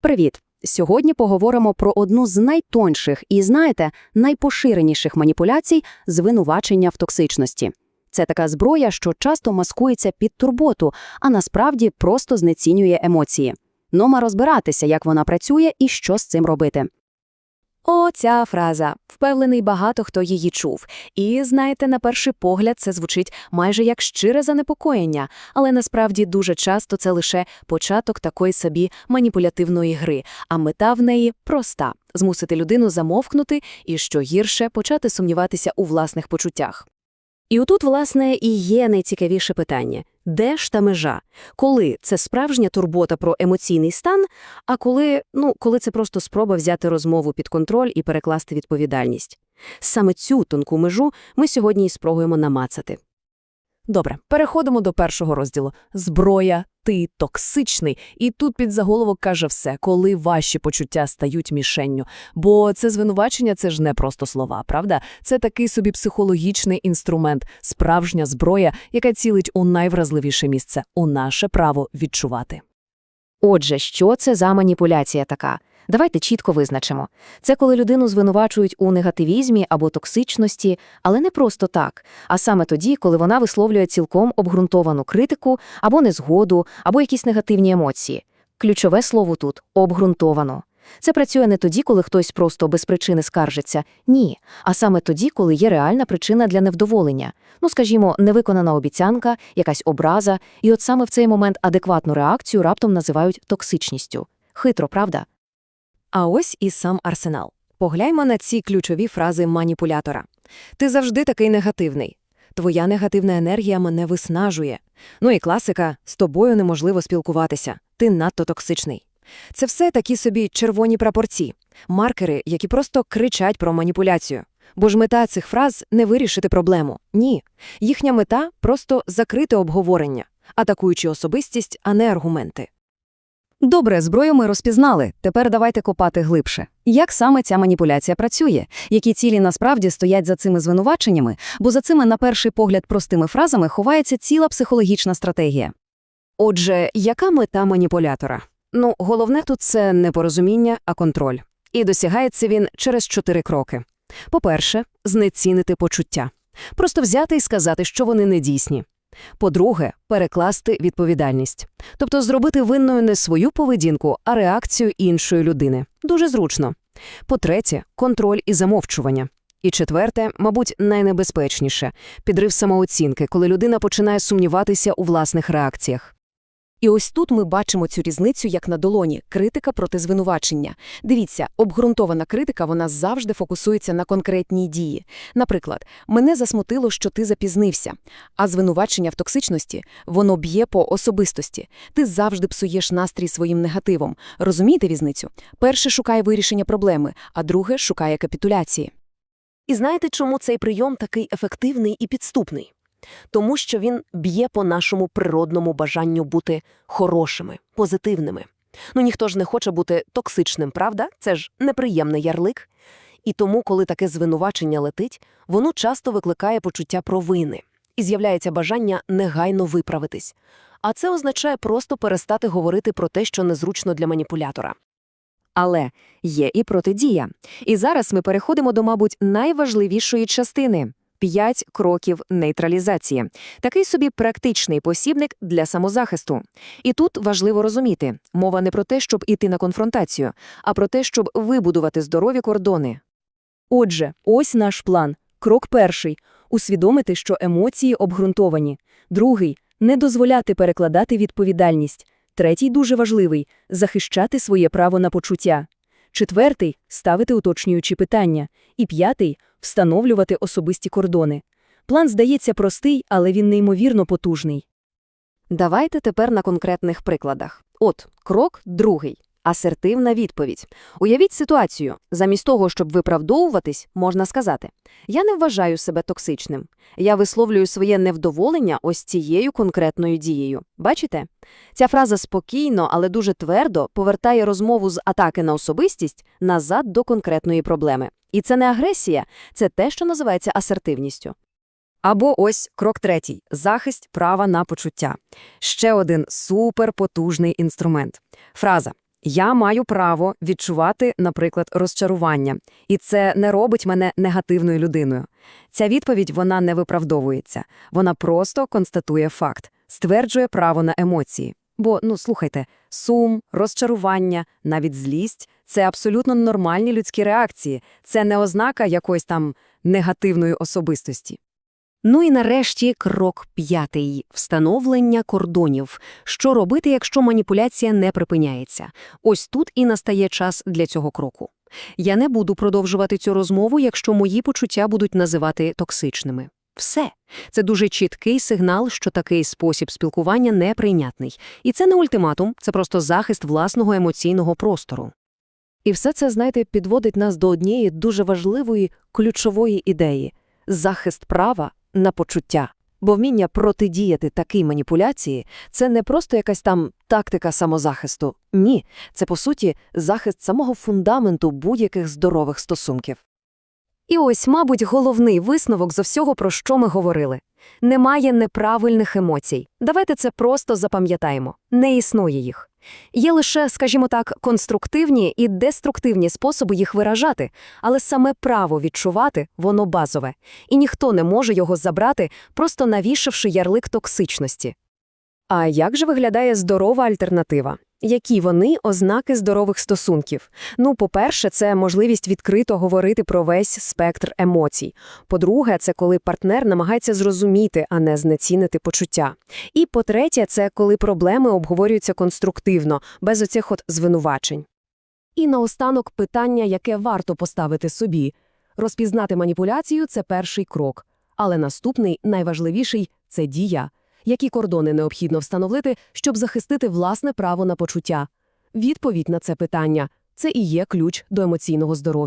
Привіт! Сьогодні поговоримо про одну з найтонших і, знаєте, найпоширеніших маніпуляцій – звинувачення в токсичності. Це така зброя, що часто маскується під турботу, а насправді просто знецінює емоції. Нома розбиратися, як вона працює і що з цим робити. О, ця фраза. Впевнений, багато хто її чув. І, знаєте, на перший погляд це звучить майже як щире занепокоєння, але насправді дуже часто це лише початок такої собі маніпулятивної гри, а мета в неї проста – змусити людину замовкнути і, що гірше, почати сумніватися у власних почуттях. І отут, власне, і є найцікавіше питання – де ж та межа? Коли це справжня турбота про емоційний стан, а коли, ну, коли це просто спроба взяти розмову під контроль і перекласти відповідальність? Саме цю тонку межу ми сьогодні і спробуємо намацати. Добре, переходимо до першого розділу. Зброя, ти токсичний. І тут під заголовок каже все, коли ваші почуття стають мішенню. Бо це звинувачення – це ж не просто слова, правда? Це такий собі психологічний інструмент, справжня зброя, яка цілить у найвразливіше місце – у наше право відчувати. Отже, що це за маніпуляція така? Давайте чітко визначимо. Це коли людину звинувачують у негативізмі або токсичності, але не просто так, а саме тоді, коли вона висловлює цілком обґрунтовану критику або незгоду, або якісь негативні емоції. Ключове слово тут – обґрунтовано. Це працює не тоді, коли хтось просто без причини скаржиться, ні, а саме тоді, коли є реальна причина для невдоволення. Ну, скажімо, невиконана обіцянка, якась образа, і от саме в цей момент адекватну реакцію раптом називають токсичністю. Хитро, правда? А ось і сам арсенал. Погляньмо на ці ключові фрази маніпулятора. Ти завжди такий негативний. Твоя негативна енергія мене виснажує. Ну і класика з тобою неможливо спілкуватися. Ти надто токсичний. Це все такі собі червоні прапорці, маркери, які просто кричать про маніпуляцію. Бо ж мета цих фраз не вирішити проблему. Ні. Їхня мета просто закрити обговорення, атакуючи особистість, а не аргументи. Добре, зброю ми розпізнали. Тепер давайте копати глибше. Як саме ця маніпуляція працює? Які цілі насправді стоять за цими звинуваченнями? Бо за цими, на перший погляд, простими фразами ховається ціла психологічна стратегія. Отже, яка мета маніпулятора? Ну, головне тут це не порозуміння, а контроль. І досягається він через чотири кроки. По-перше, знецінити почуття. Просто взяти і сказати, що вони недійсні. По-друге, перекласти відповідальність. Тобто зробити винною не свою поведінку, а реакцію іншої людини. Дуже зручно. По-третє, контроль і замовчування. І четверте, мабуть, найнебезпечніше – підрив самооцінки, коли людина починає сумніватися у власних реакціях. І ось тут ми бачимо цю різницю як на долоні – критика проти звинувачення. Дивіться, обґрунтована критика, вона завжди фокусується на конкретній дії. Наприклад, мене засмутило, що ти запізнився, а звинувачення в токсичності, воно б'є по особистості. Ти завжди псуєш настрій своїм негативом. Розумієте різницю? Перше шукає вирішення проблеми, а друге шукає капітуляції. І знаєте, чому цей прийом такий ефективний і підступний? Тому що він б'є по нашому природному бажанню бути хорошими, позитивними. Ну ніхто ж не хоче бути токсичним, правда? Це ж неприємний ярлик. І тому, коли таке звинувачення летить, воно часто викликає почуття провини і з'являється бажання негайно виправитись. А це означає просто перестати говорити про те, що незручно для маніпулятора. Але є і протидія. І зараз ми переходимо до, мабуть, найважливішої частини П'ять кроків нейтралізації такий собі практичний посібник для самозахисту. І тут важливо розуміти мова не про те, щоб іти на конфронтацію, а про те, щоб вибудувати здорові кордони. Отже, ось наш план. Крок перший усвідомити, що емоції обґрунтовані. Другий не дозволяти перекладати відповідальність. Третій дуже важливий захищати своє право на почуття. Четвертий ставити уточнюючі питання. І п'ятий встановлювати особисті кордони. План здається простий, але він неймовірно потужний. Давайте тепер на конкретних прикладах. От, крок другий. Асертивна відповідь. Уявіть ситуацію. Замість того, щоб виправдовуватись, можна сказати: Я не вважаю себе токсичним. Я висловлюю своє невдоволення ось цією конкретною дією. Бачите? Ця фраза спокійно, але дуже твердо повертає розмову з атаки на особистість назад до конкретної проблеми. І це не агресія, це те, що називається асертивністю. Або ось крок третій захист права на почуття. Ще один суперпотужний інструмент. Фраза Я маю право відчувати, наприклад, розчарування, і це не робить мене негативною людиною. Ця відповідь вона не виправдовується, вона просто констатує факт, стверджує право на емоції. Бо, ну слухайте, сум, розчарування, навіть злість це абсолютно нормальні людські реакції. Це не ознака якоїсь там негативної особистості. Ну і нарешті крок п'ятий – встановлення кордонів. Що робити, якщо маніпуляція не припиняється? Ось тут і настає час для цього кроку. Я не буду продовжувати цю розмову, якщо мої почуття будуть називати токсичними. Все. Це дуже чіткий сигнал, що такий спосіб спілкування неприйнятний. І це не ультиматум, це просто захист власного емоційного простору. І все це, знаєте, підводить нас до однієї дуже важливої, ключової ідеї – захист права на почуття. Бо вміння протидіяти такій маніпуляції – це не просто якась там тактика самозахисту. Ні, це, по суті, захист самого фундаменту будь-яких здорових стосунків. І ось, мабуть, головний висновок з всього, про що ми говорили. Немає неправильних емоцій. Давайте це просто запам'ятаємо. Не існує їх. Є лише, скажімо так, конструктивні і деструктивні способи їх виражати, але саме право відчувати – воно базове. І ніхто не може його забрати, просто навішавши ярлик токсичності. А як же виглядає здорова альтернатива? Які вони ознаки здорових стосунків? Ну, по-перше, це можливість відкрито говорити про весь спектр емоцій. По-друге, це коли партнер намагається зрозуміти, а не знецінити почуття. І по-третє, це коли проблеми обговорюються конструктивно, без оцих от звинувачень. І наостанок питання, яке варто поставити собі. Розпізнати маніпуляцію – це перший крок. Але наступний, найважливіший – це дія. Які кордони необхідно встановити, щоб захистити власне право на почуття? Відповідь на це питання – це і є ключ до емоційного здоров'я.